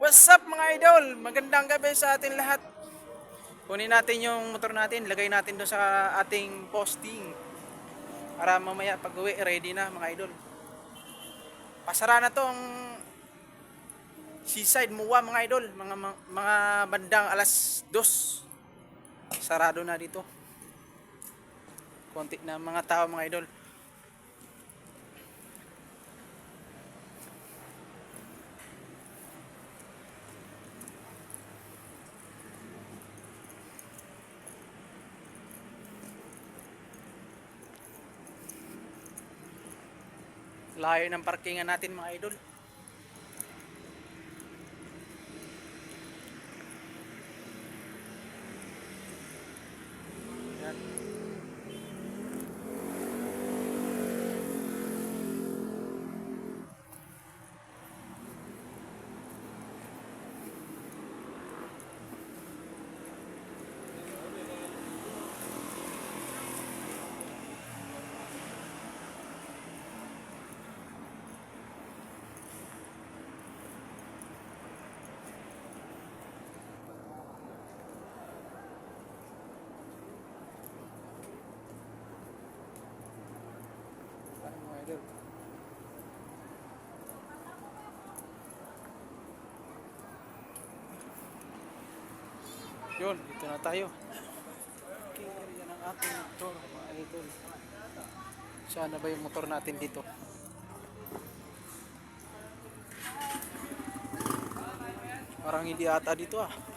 What's up mga idol? Magandang gabi sa atin lahat. Kunin natin yung motor natin, lagay natin doon sa ating posting. Para mamaya pag uwi, ready na mga idol. Pasara na tong seaside muwa mga idol. Mga, mga, mga bandang alas dos. Sarado na dito. Konti na mga tao mga idol. Layo ng parkingan natin mga idol. Idol? Yun, dito na tayo. Okay, yan ang ating motor, mga idol. Sana ba yung motor natin dito? Parang hindi ata dito ah.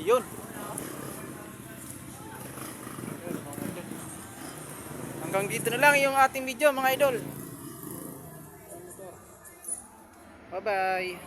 Ayun. Hanggang dito na lang yung ating video mga idol. Bye bye.